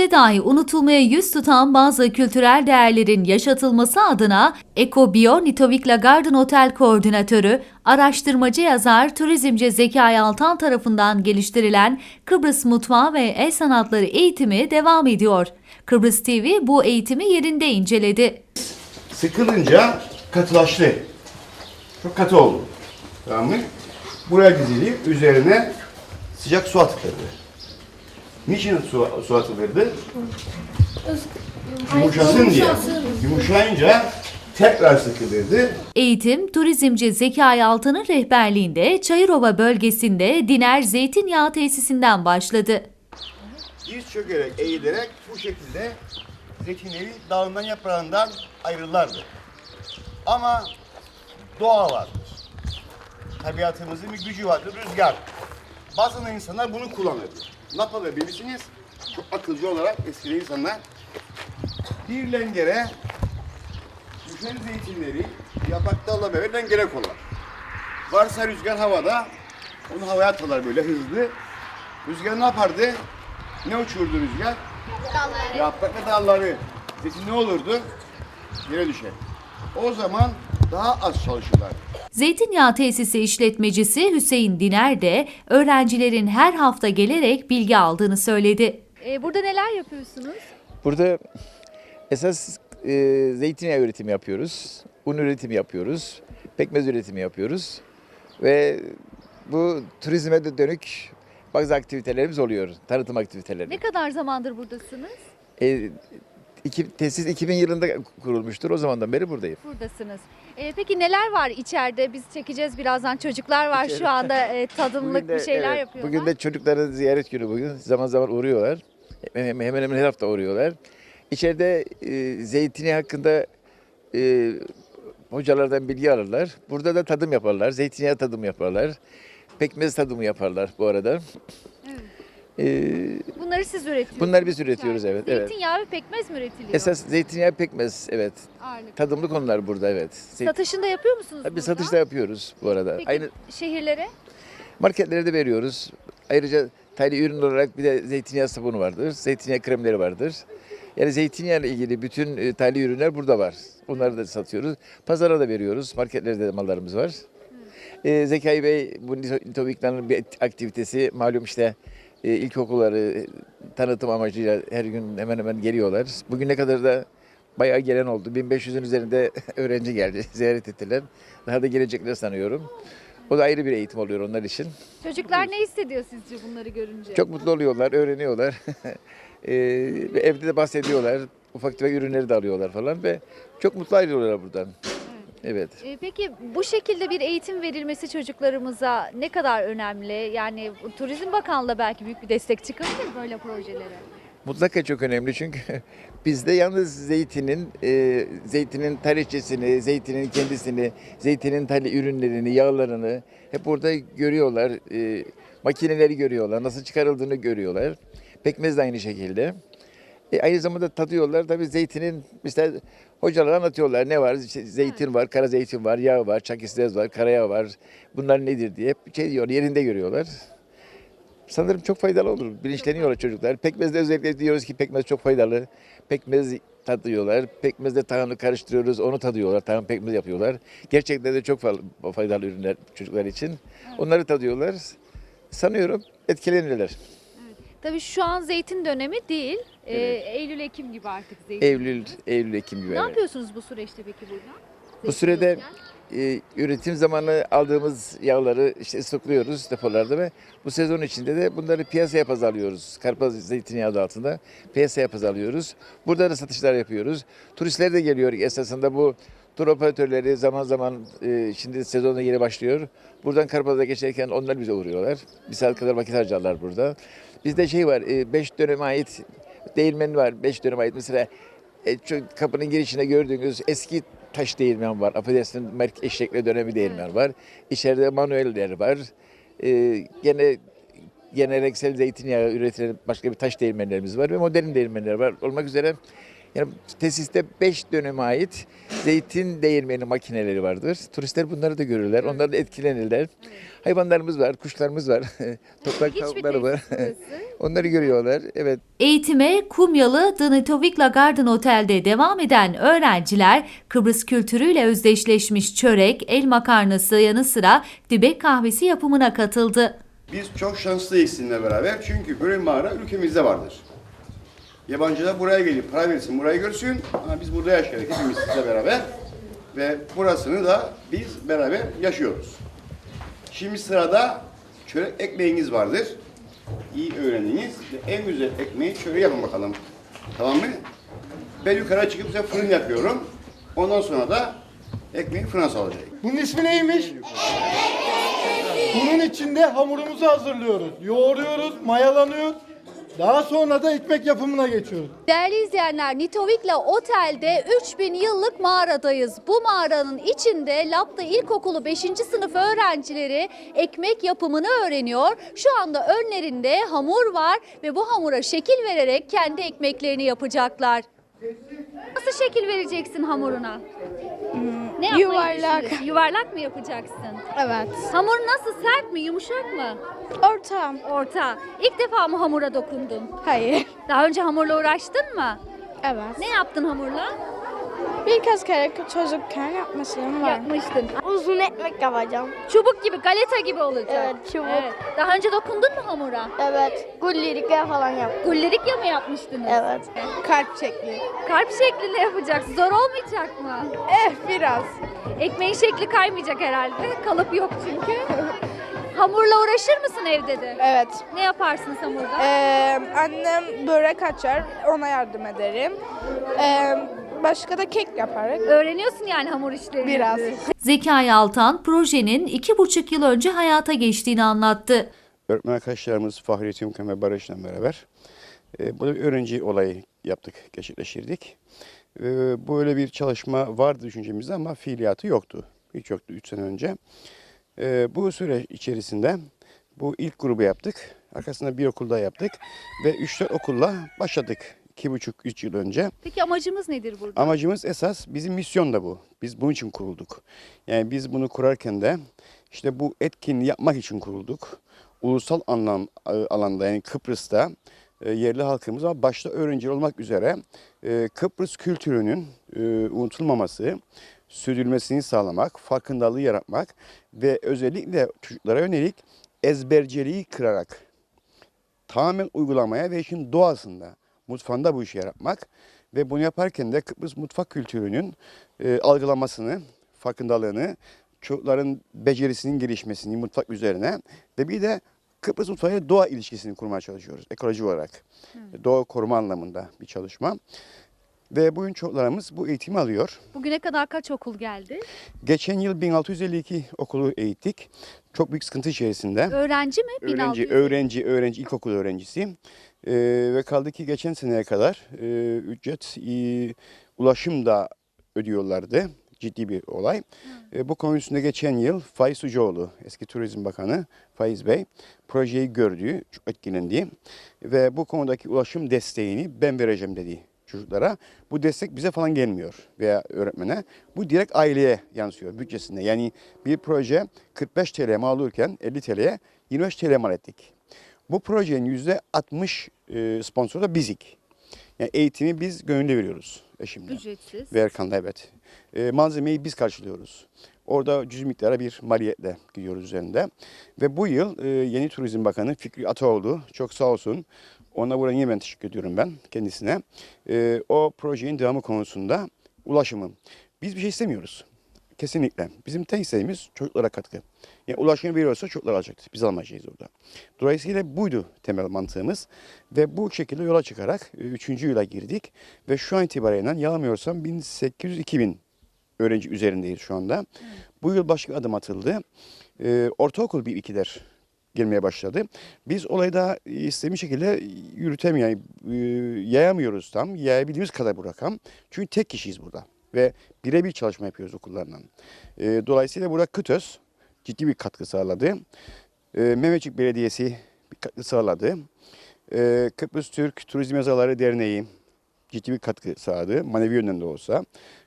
Günümüzde dahi unutulmaya yüz tutan bazı kültürel değerlerin yaşatılması adına Eko Bio Nitovikla Garden Otel Koordinatörü, araştırmacı yazar, turizmci Zekai Altan tarafından geliştirilen Kıbrıs Mutfağı ve El Sanatları eğitimi devam ediyor. Kıbrıs TV bu eğitimi yerinde inceledi. Sıkılınca katılaştı. Çok katı oldu. Tamam mı? Buraya dizilip üzerine sıcak su atılırdı. Niçin su, su atılırdı? Yumuşasın diye. Yumuşayınca tekrar sıkılırdı. Eğitim, turizmci Zekai Altan'ın rehberliğinde Çayırova bölgesinde Diner Zeytinyağı Tesisinden başladı. Diz çökerek, eğilerek bu şekilde zeytinleri dalından yaprağından ayrılardı. Ama doğa vardır. Tabiatımızın bir gücü vardır, rüzgar. Bazı insanlar bunu kullanır. Ne yapabilirsiniz? Çok akılcı olarak eski insanlar bir lengere düşen zeytinleri yapraklarla beraber lengere koyar. Varsa rüzgar havada, onu havaya atarlar böyle hızlı. Rüzgar ne yapardı? Ne uçurdu rüzgar? Dalları. Yaprak ve dalları. Zeytin ne olurdu? Yere düşer. O zaman daha az çalışırlar. Zeytinyağı tesisi işletmecisi Hüseyin Diner de öğrencilerin her hafta gelerek bilgi aldığını söyledi. Ee, burada neler yapıyorsunuz? Burada esas e, zeytinyağı üretimi yapıyoruz. Un üretimi yapıyoruz. Pekmez üretimi yapıyoruz. Ve bu turizme de dönük bazı aktivitelerimiz oluyor. Tanıtım aktiviteleri. Ne kadar zamandır buradasınız? E, iki, tesis 2000 yılında kurulmuştur. O zamandan beri buradayım. Buradasınız. Ee, peki neler var içeride? Biz çekeceğiz birazdan. Çocuklar var şu anda e, tadımlık bir şeyler evet, yapıyorlar. Bugün de çocukların ziyaret günü bugün. Zaman zaman uğruyorlar. Hemen hemen, hemen her hafta uğruyorlar. İçeride e, zeytinyağı hakkında e, hocalardan bilgi alırlar. Burada da tadım yaparlar. Zeytinyağı tadım yaparlar. Pekmez tadımı yaparlar bu arada. E, Bunları siz üretiyorsunuz. bunları biz üretiyoruz evet. evet. Zeytinyağı ve pekmez mi üretiliyor? Esas zeytinyağı pekmez evet. Ağırlık. Tadımlı konular burada evet. Zeyt- Satışında yapıyor musunuz Tabii burada? satışta yapıyoruz bu arada. Peki Aynı şehirlere? Marketlere de veriyoruz. Ayrıca taylı ürün olarak bir de zeytinyağı sabunu vardır. Zeytinyağı kremleri vardır. Yani zeytinyağı ile ilgili bütün e, taylı ürünler burada var. Onları da satıyoruz. Pazara da veriyoruz. Marketlerde de mallarımız var. E, Zekai Bey bu Nitovik'ten bir aktivitesi malum işte e, ilkokulları e, tanıtım amacıyla her gün hemen hemen geliyorlar. Bugüne kadar da bayağı gelen oldu. 1500'ün üzerinde öğrenci geldi, ziyaret ettiler. Daha da gelecekler sanıyorum. O da ayrı bir eğitim oluyor onlar için. Çocuklar ne hissediyor sizce bunları görünce? Çok mutlu oluyorlar, öğreniyorlar. Ve evde de bahsediyorlar. Ufak tefek ürünleri de alıyorlar falan ve çok mutlu ayrılıyorlar buradan. Evet. Ee, peki bu şekilde bir eğitim verilmesi çocuklarımıza ne kadar önemli? Yani Turizm Bakanlığı belki büyük bir destek çıkabilir böyle projelere. Mutlaka çok önemli çünkü bizde yalnız zeytinin, e, zeytinin tarihçesini, zeytinin kendisini, zeytinin tali ürünlerini, yağlarını hep orada görüyorlar. E, makineleri görüyorlar, nasıl çıkarıldığını görüyorlar. Pekmez de aynı şekilde. E, aynı zamanda tadıyorlar. Tabii zeytinin mesela hocalar anlatıyorlar ne var? İşte zeytin var, kara zeytin var, yağ var, çakisez var, karayağ var. Bunlar nedir diye hep şey diyor, yerinde görüyorlar. Sanırım çok faydalı olur. Bilinçleniyorlar çocuklar. Pekmezde özellikle diyoruz ki pekmez çok faydalı. Pekmez tadıyorlar. Pekmezde tahanı karıştırıyoruz, onu tadıyorlar. Tahan pekmez yapıyorlar. Gerçekten de çok fa- faydalı ürünler çocuklar için. Onları tadıyorlar. Sanıyorum etkilenirler. Tabii şu an zeytin dönemi değil. Ee, Evet. Eylül-Ekim gibi artık zeytin. Eylül, Eylül, Ekim gibi. Ne evet. yapıyorsunuz bu süreçte peki burada? Bu sürede yokken? e, üretim zamanı aldığımız yağları işte stokluyoruz depolarda ve bu sezon içinde de bunları piyasaya pazarlıyoruz. Karpaz zeytinyağı adı altında piyasaya pazarlıyoruz. Burada da satışlar yapıyoruz. Turistler de geliyor esasında bu tur operatörleri zaman zaman e, şimdi sezonda yeni başlıyor. Buradan Karpaz'a geçerken onlar bize uğruyorlar. Bir saat kadar vakit harcarlar burada. Bizde şey var 5 döneme ait değirmen var 5 döneme ait mesela e, şu kapının girişinde gördüğünüz eski taş değirmen var. Affedersin merk eşekle dönemi değirmen var. İçeride manueller var. Ee, gene geleneksel zeytinyağı üretilen başka bir taş değirmenlerimiz var ve modern değirmenler var. Olmak üzere Yani tesiste 5 döneme ait zeytin değirmeni makineleri vardır. Turistler bunları da görürler. Onlar da etkilenirler. Hayvanlarımız var, kuşlarımız var. Toprak tavukları var. Onları görüyorlar. Evet. Eğitime Kumyalı The Nitovicla Garden Otel'de devam eden öğrenciler Kıbrıs kültürüyle özdeşleşmiş çörek, el makarnası yanı sıra dibek kahvesi yapımına katıldı. Biz çok şanslıyız sizinle beraber çünkü böyle mağara ülkemizde vardır. Yabancılar buraya gelip para versin, burayı görsün ama biz burada yaşayarak hepimiz sizle beraber ve burasını da biz beraber yaşıyoruz. Şimdi sırada çörek ekmeğiniz vardır. İyi öğreniniz en güzel ekmeği şöyle yapın bakalım. Tamam mı? Ben yukarı çıkıp size fırın yapıyorum. Ondan sonra da ekmeği fırına salacak. Bunun ismi neymiş? Bunun içinde hamurumuzu hazırlıyoruz. Yoğuruyoruz, mayalanıyor. Daha sonra da ekmek yapımına geçiyoruz. Değerli izleyenler, Nitovik'le otelde 3000 yıllık mağaradayız. Bu mağaranın içinde Lapta İlkokulu 5. sınıf öğrencileri ekmek yapımını öğreniyor. Şu anda önlerinde hamur var ve bu hamura şekil vererek kendi ekmeklerini yapacaklar. Nasıl şekil vereceksin hamuruna? Ne yapmayı yuvarlak. düşünüyorsun? Yuvarlak mı yapacaksın? Evet. Hamur nasıl? Sert mi? Yumuşak mı? Ortam. Orta. İlk defa mı hamura dokundun? Hayır. Daha önce hamurla uğraştın mı? Evet. Ne yaptın hamurla? Birkaç kere çocukken yapmışlığım var. Yapmıştın. Uzun ekmek yapacağım. Çubuk gibi, galeta gibi olacak. Evet, çubuk. Daha önce dokundun mu hamura? Evet. Gullerika falan yap. Gullerikya mı yapmıştınız? Evet. Kalp şekli. Kalp şeklinde yapacaksın. Zor olmayacak mı? Eh biraz. Ekmeğin şekli kaymayacak herhalde. Kalıp yok çünkü. Hamurla uğraşır mısın evde de? Evet. Ne yaparsın hamurda? Ee, annem börek açar, ona yardım ederim. Ee, başka da kek yaparız. Öğreniyorsun yani hamur işlerini. Biraz. Zekai Altan projenin iki buçuk yıl önce hayata geçtiğini anlattı. Öğretmen arkadaşlarımız Fahrettin Ümken ve Barış'la beraber e, burada bir öğrenci olayı yaptık, gerçekleştirdik. E, böyle bir çalışma vardı düşüncemizde ama fiiliyatı yoktu. Hiç yoktu 3 sene önce. E, bu süre içerisinde bu ilk grubu yaptık. Arkasında bir okulda yaptık ve 3-4 okulla başladık 2,5-3 yıl önce. Peki amacımız nedir burada? Amacımız esas bizim misyon da bu. Biz bunun için kurulduk. Yani biz bunu kurarken de işte bu etkinliği yapmak için kurulduk. Ulusal anlam e, alanda yani Kıbrıs'ta e, yerli halkımız ama başta öğrenci olmak üzere e, Kıbrıs kültürünün unutulmaması, sürdürülmesini sağlamak, farkındalığı yaratmak ve özellikle çocuklara yönelik ezberciliği kırarak tamamen uygulamaya ve işin doğasında, mutfağında bu işi yaratmak ve bunu yaparken de Kıbrıs mutfak kültürünün e, algılamasını, farkındalığını, çocukların becerisinin gelişmesini mutfak üzerine ve bir de Kıbrıs mutfağıyla doğa ilişkisini kurmaya çalışıyoruz ekoloji olarak. Doğa koruma anlamında bir çalışma. Ve bugün çocuklarımız bu eğitimi alıyor. Bugüne kadar kaç okul geldi? Geçen yıl 1652 okulu eğittik. Çok büyük sıkıntı içerisinde. Öğrenci mi? Öğrenci, 1600. öğrenci, öğrenci, ilkokul öğrencisi. Ee, ve kaldı ki geçen seneye kadar e, ücret, e, ulaşım da ödüyorlardı. Ciddi bir olay. E, bu konu üstünde geçen yıl Faiz Sucuoğlu, eski Turizm Bakanı Faiz Bey projeyi gördü, çok etkilendi. Ve bu konudaki ulaşım desteğini ben vereceğim dedi çocuklara. Bu destek bize falan gelmiyor veya öğretmene. Bu direkt aileye yansıyor bütçesinde. Yani bir proje 45 TL mal olurken 50 TL'ye 25 TL mal ettik. Bu projenin %60 e, sponsoru da bizik. Yani eğitimi biz gönüllü veriyoruz eşimle. Ücretsiz. Ve Erkan'la evet. E, malzemeyi biz karşılıyoruz. Orada cüz miktara bir maliyetle gidiyoruz üzerinde. Ve bu yıl e, yeni Turizm Bakanı Fikri Ataoğlu çok sağ olsun. Ona buradan yine ben teşekkür ediyorum ben kendisine. E, o projenin devamı konusunda ulaşımı. Biz bir şey istemiyoruz. Kesinlikle. Bizim tek isteğimiz çocuklara katkı. Yani ulaşım veriyorsa çocuklar alacaktır. Biz almayacağız orada. Dolayısıyla buydu temel mantığımız. Ve bu şekilde yola çıkarak 3. yıla girdik. Ve şu an itibariyle yalamıyorsam 1800-2000 öğrenci üzerindeyiz şu anda. Bu yıl başka adım atıldı. Ee, ortaokul bir ikiler gelmeye başladı. Biz olayı da istediğimiz şekilde yürütemiyoruz, e, yayamıyoruz tam. Yayabildiğimiz kadar bu rakam. Çünkü tek kişiyiz burada ve birebir çalışma yapıyoruz okullarla. Ee, dolayısıyla burada KÜTÖS ciddi bir katkı sağladı. Ee, Mehmetçik Belediyesi bir katkı sağladı. Ee, Kıbrıs Türk Turizm Yazarları Derneği ciddi bir katkı sağladı. Manevi yönden de olsa.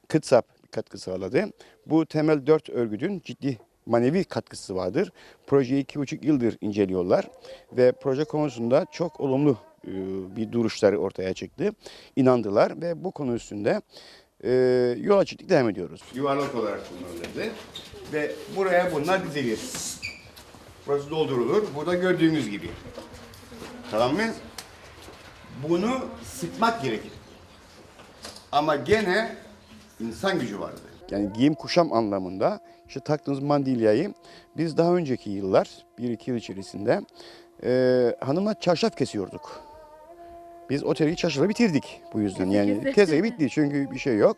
Kıtsap bir katkı sağladı. Bu temel dört örgütün ciddi manevi katkısı vardır. Projeyi iki buçuk yıldır inceliyorlar ve proje konusunda çok olumlu e, bir duruşları ortaya çıktı. İnandılar ve bu konu üstünde e, yola çıktık devam ediyoruz. Yuvarlak olarak kullanılırdı ve buraya bunlar dizilir. Burası doldurulur. Burada gördüğünüz gibi. Tamam mı? Bunu sıkmak gerekir. Ama gene insan gücü vardı. Yani giyim kuşam anlamında işte taktığınız mandilyayı biz daha önceki yıllar, bir iki yıl içerisinde e, hanımla çarşaf kesiyorduk. Biz oteli çarşafla bitirdik bu yüzden yani. Kese bitti çünkü bir şey yok.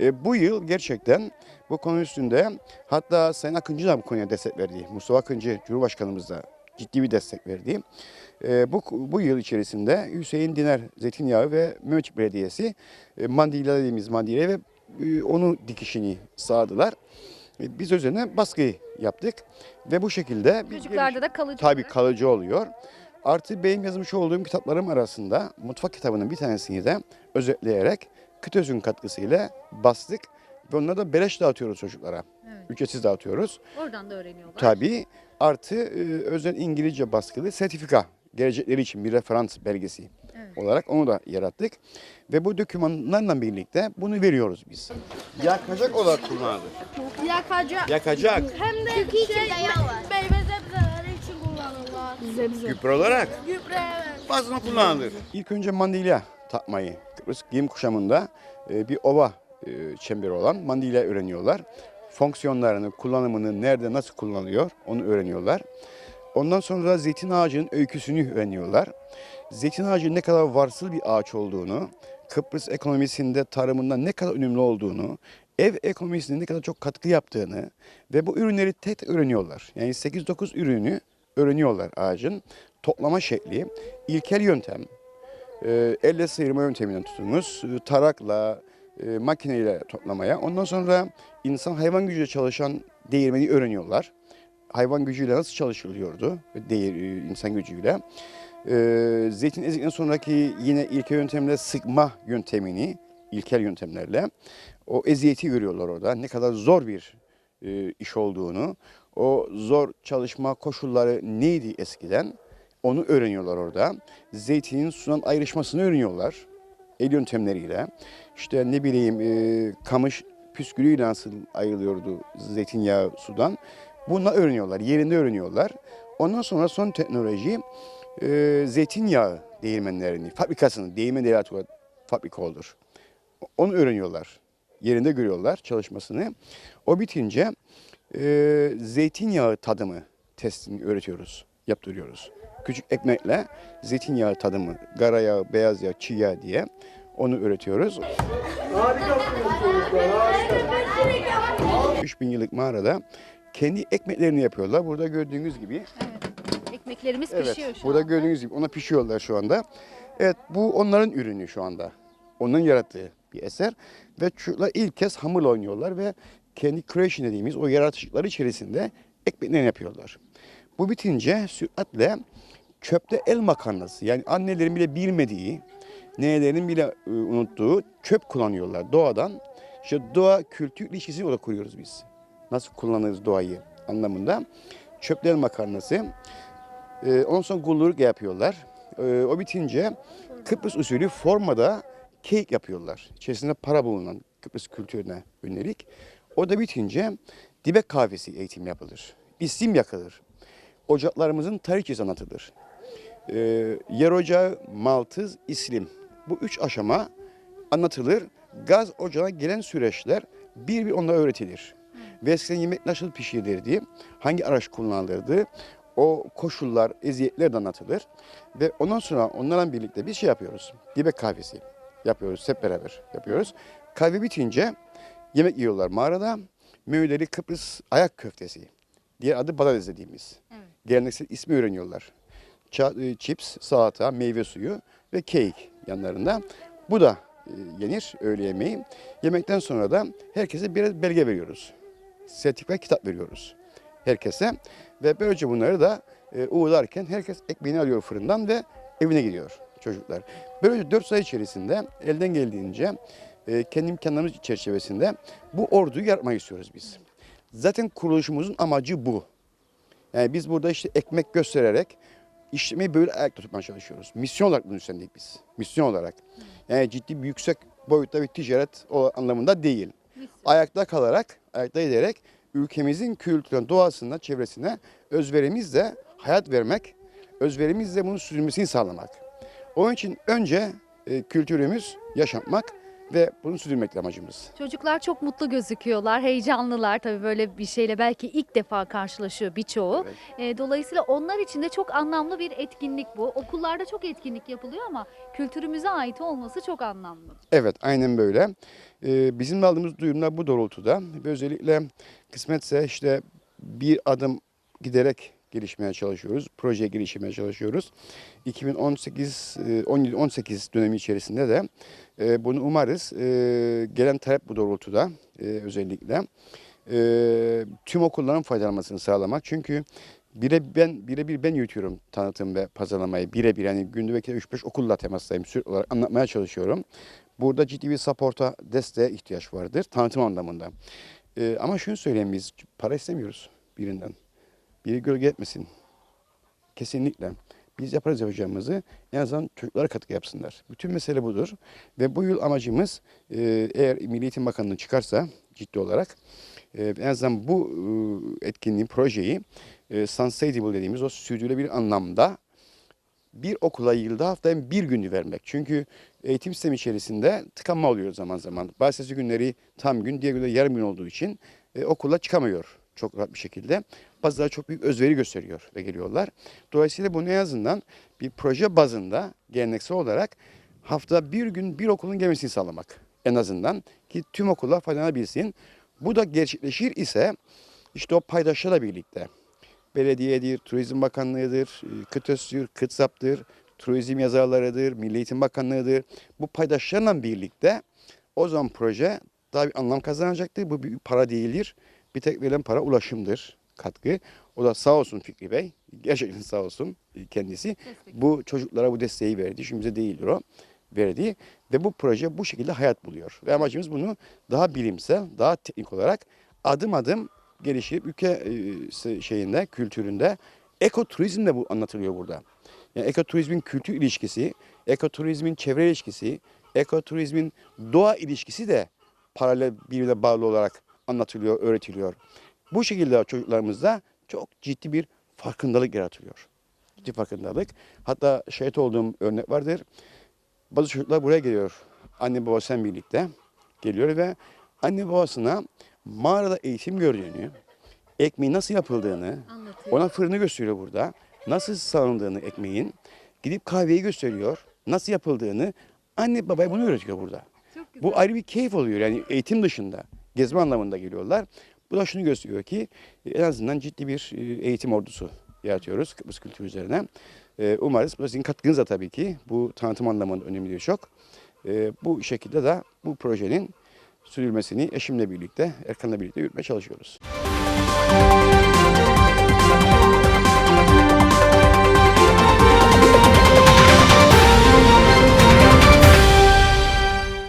E, bu yıl gerçekten bu konu üstünde hatta Sayın Akıncı da bu konuya destek verdi. Mustafa Akıncı Cumhurbaşkanımız da ciddi bir destek verdi. E, bu, bu yıl içerisinde Hüseyin Diner Zeytinyağı ve Mehmetçik Belediyesi e, mandilya dediğimiz mandilya ve e, onu dikişini sağladılar. E, Biz üzerine baskı yaptık ve bu şekilde Çocuklarda da kalıcı. Tabii kalıcı oluyor. Artı benim yazmış olduğum kitaplarım arasında mutfak kitabının bir tanesini de özetleyerek Kütöz'ün katkısıyla bastık. Ve onları da beleş dağıtıyoruz çocuklara. Ücretsiz dağıtıyoruz. Oradan da öğreniyorlar. Tabii artı e, özel İngilizce baskılı sertifika gelecekleri için bir referans belgesi olarak onu da yarattık. Ve bu dokümanlarla birlikte bunu veriyoruz biz. Yakacak olarak kullanılır. Yakacak. Yakacak. Hem de şey, meyve kullanırlar. Gübre olarak Gübre evet. fazla kullanılır. İlk önce mandilya takmayı Kıbrıs giyim kuşamında e, bir ova e, çemberi olan mandilya öğreniyorlar. Fonksiyonlarını, kullanımını, nerede nasıl kullanılıyor onu öğreniyorlar. Ondan sonra zeytin ağacının öyküsünü öğreniyorlar. Zeytin ağacı ne kadar varsıl bir ağaç olduğunu, Kıbrıs ekonomisinde tarımında ne kadar önemli olduğunu, ev ekonomisine ne kadar çok katkı yaptığını ve bu ürünleri tek öğreniyorlar. Yani 8-9 ürünü öğreniyorlar ağacın. Toplama şekli, ilkel yöntem, e, elle sıyırma yönteminden tutunuz, e, tarakla, e, makineyle toplamaya. Ondan sonra insan hayvan gücüyle çalışan değirmeni öğreniyorlar. Hayvan gücüyle nasıl çalışılıyordu, değir, e, insan gücüyle. E, zeytin ezikten sonraki yine ilkel yöntemle sıkma yöntemini, ilkel yöntemlerle o eziyeti görüyorlar orada. Ne kadar zor bir e, iş olduğunu, o zor çalışma koşulları neydi eskiden onu öğreniyorlar orada. Zeytinin sudan ayrışmasını öğreniyorlar el yöntemleriyle. İşte ne bileyim e, kamış püskülüyle nasıl ayrılıyordu zeytinyağı sudan. Bunu öğreniyorlar, yerinde öğreniyorlar. Ondan sonra son teknoloji e, zeytinyağı değirmenlerini, fabrikasını, değirmen değerli fabrika olur. Onu öğreniyorlar. Yerinde görüyorlar çalışmasını. O bitince e, zeytinyağı tadımı testini öğretiyoruz, yaptırıyoruz. Küçük ekmekle zeytinyağı tadımı, gara yağı, beyaz yağ, çiğ yağ diye onu öğretiyoruz. 3000 yıllık mağarada kendi ekmeklerini yapıyorlar. Burada gördüğünüz gibi Ekmeklerimiz Evet, pişiyor şu burada anda. gördüğünüz gibi ona pişiyorlar şu anda. Evet, bu onların ürünü şu anda. Onların yarattığı bir eser. Ve çocuklar ilk kez hamur oynuyorlar ve kendi creation dediğimiz o yaratıcılıkları içerisinde ekmeklerini yapıyorlar. Bu bitince süratle çöpte el makarnası yani annelerin bile bilmediği, nenelerinin bile e, unuttuğu çöp kullanıyorlar doğadan. İşte doğa kültür ilişkisini orada kuruyoruz biz. Nasıl kullanırız doğayı anlamında. Çöpte el makarnası. Ee, ondan sonra gulluruk yapıyorlar. Ee, o bitince Kıbrıs usulü formada kek yapıyorlar. İçerisinde para bulunan Kıbrıs kültürüne yönelik. O da bitince dibek kahvesi eğitim yapılır. İsim yakılır. Ocaklarımızın tarihçesi anlatılır. Ee, yer ocağı, maltız, islim. Bu üç aşama anlatılır. Gaz ocağına gelen süreçler bir bir onlara öğretilir. Ve eskiden yemek nasıl pişirilirdi, hangi araç kullanılırdı, o koşullar, eziyetler de anlatılır. Ve ondan sonra onlarla birlikte bir şey yapıyoruz. Dibek kahvesi yapıyoruz, hep beraber yapıyoruz. Kahve bitince yemek yiyorlar mağarada. Mühürleri Kıbrıs ayak köftesi. Diğer adı balades dediğimiz. Geleneksel ismi öğreniyorlar. Ça- e, chips, salata, meyve suyu ve kek yanlarında. Bu da e, yenir öğle yemeği. Yemekten sonra da herkese birer belge veriyoruz. Sertifika kitap veriyoruz herkese. Ve böylece bunları da e, uğurlarken herkes ekmeğini alıyor fırından ve evine gidiyor. çocuklar. Böylece 4 ay içerisinde elden geldiğince e, kendi imkanlarımız çerçevesinde bu orduyu yaratmak istiyoruz biz. Zaten kuruluşumuzun amacı bu. Yani biz burada işte ekmek göstererek işlemeyi böyle ayakta tutmaya çalışıyoruz. Misyon olarak bunu üstlendik biz. Misyon olarak. Yani ciddi bir yüksek boyutta bir ticaret o anlamında değil. Ayakta kalarak, ayakta ederek ülkemizin kültürüne, doğasına, çevresine özverimizle hayat vermek, özverimizle bunun sürdürmesini sağlamak. Onun için önce e, kültürümüz yaşatmak ve bunu sürdürmek amacımız. Çocuklar çok mutlu gözüküyorlar, heyecanlılar. Tabii böyle bir şeyle belki ilk defa karşılaşıyor birçoğu. E, dolayısıyla onlar için de çok anlamlı bir etkinlik bu. Okullarda çok etkinlik yapılıyor ama kültürümüze ait olması çok anlamlı. Evet aynen böyle. Ee, bizim aldığımız duyumlar bu doğrultuda. Ve özellikle kısmetse işte bir adım giderek gelişmeye çalışıyoruz. Projeye gelişmeye çalışıyoruz. 2018 e, 17 18 dönemi içerisinde de e, bunu umarız. E, gelen talep bu doğrultuda e, özellikle. Tüm okulların faydalanmasını sağlamak. Çünkü bire ben birebir ben yürütüyorum tanıtım ve pazarlamayı birebir yani günde belki de 3-5 okulla temastayım sürekli olarak anlatmaya çalışıyorum. Burada ciddi bir supporta, desteğe ihtiyaç vardır tanıtım anlamında. Ee, ama şunu söyleyeyim biz para istemiyoruz birinden. Biri gölge etmesin. Kesinlikle. Biz yaparız yapacağımızı en azından çocuklara katkı yapsınlar. Bütün mesele budur. Ve bu yıl amacımız e, eğer Milli Eğitim Bakanlığı çıkarsa ciddi olarak e, en azından bu e, etkinliğin, projeyi e, sustainable dediğimiz o sürdürülebilir anlamda bir okula yılda haftanın bir günü vermek. Çünkü eğitim sistemi içerisinde tıkanma oluyor zaman zaman. Bazı günleri tam gün, diğer günleri yarım gün olduğu için e, okula çıkamıyor çok rahat bir şekilde. Bazıları çok büyük özveri gösteriyor ve geliyorlar. Dolayısıyla bunu en azından bir proje bazında geleneksel olarak haftada bir gün bir okulun gelmesini sağlamak. En azından ki tüm okullar faydalanabilsin. Bu da gerçekleşir ise işte o paydaşlarla birlikte belediyedir, Turizm Bakanlığı'dır, KıTÖS'tür, KıTSAP'tır, turizm yazarlarıdır, Milli Eğitim Bakanlığı'dır. Bu paydaşlarla birlikte o zaman proje daha bir anlam kazanacaktır. Bu bir para değildir. Bir tek verilen para ulaşımdır, katkı. O da sağ olsun Fikri Bey, gerçekten sağ olsun kendisi. Bu çocuklara bu desteği verdi. Şimdi bize değildir o verdi. Ve bu proje bu şekilde hayat buluyor. Ve amacımız bunu daha bilimsel, daha teknik olarak adım adım geliştirip ülke e, şeyinde, kültüründe ekoturizm de bu anlatılıyor burada. Yani ekoturizmin kültür ilişkisi, ekoturizmin çevre ilişkisi, ekoturizmin doğa ilişkisi de paralel birbirine bağlı olarak anlatılıyor, öğretiliyor. Bu şekilde çocuklarımızda çok ciddi bir farkındalık yaratılıyor. Ciddi farkındalık. Hatta şahit olduğum örnek vardır. Bazı çocuklar buraya geliyor. Anne babasıyla birlikte geliyor ve anne babasına mağarada eğitim gördüğünü, ekmeğin nasıl yapıldığını, ona fırını gösteriyor burada. Nasıl salındığını ekmeğin, gidip kahveyi gösteriyor, nasıl yapıldığını anne babaya bunu öğretiyor burada. Bu ayrı bir keyif oluyor yani eğitim dışında, gezme anlamında geliyorlar. Bu da şunu gösteriyor ki en azından ciddi bir e, eğitim ordusu yaratıyoruz Kıbrıs kültürü üzerine. E, Umarız bu sizin katkınız da tabii ki bu tanıtım anlamında önemli çok. E, Bu şekilde de bu projenin sürülmesini eşimle birlikte, Erkan'la birlikte yürütmeye çalışıyoruz.